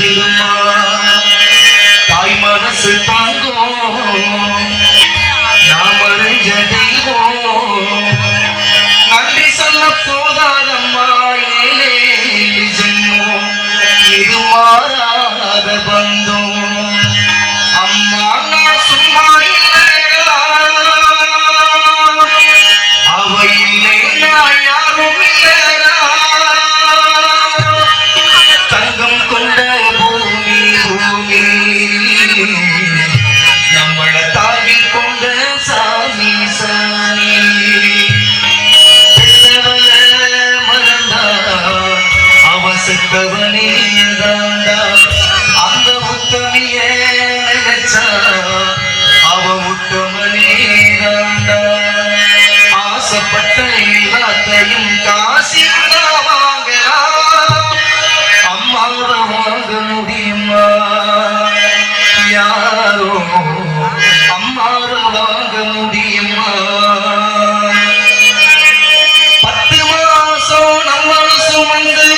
செல்லுமா தாய் மனசு தாங்கும் நாம் அறிஞ்ச தெய்வம். நன்றி சொல்ல போதாதம்மா ஏழே ஜென்மம். வந்தவனே தாண்டா அந்த உத்தமிய நினைச்சா. அவ உத்தமனே தாண்டா. ஆசைப்பட்ட எல்லாத்தையும் காசி வாங்கலாம் அம்மாவ வாங்க முடியுமா? யாரோ? அம்மாவ வாங்க முடியுமா? பத்து மாசம் நம்ம சுமந்து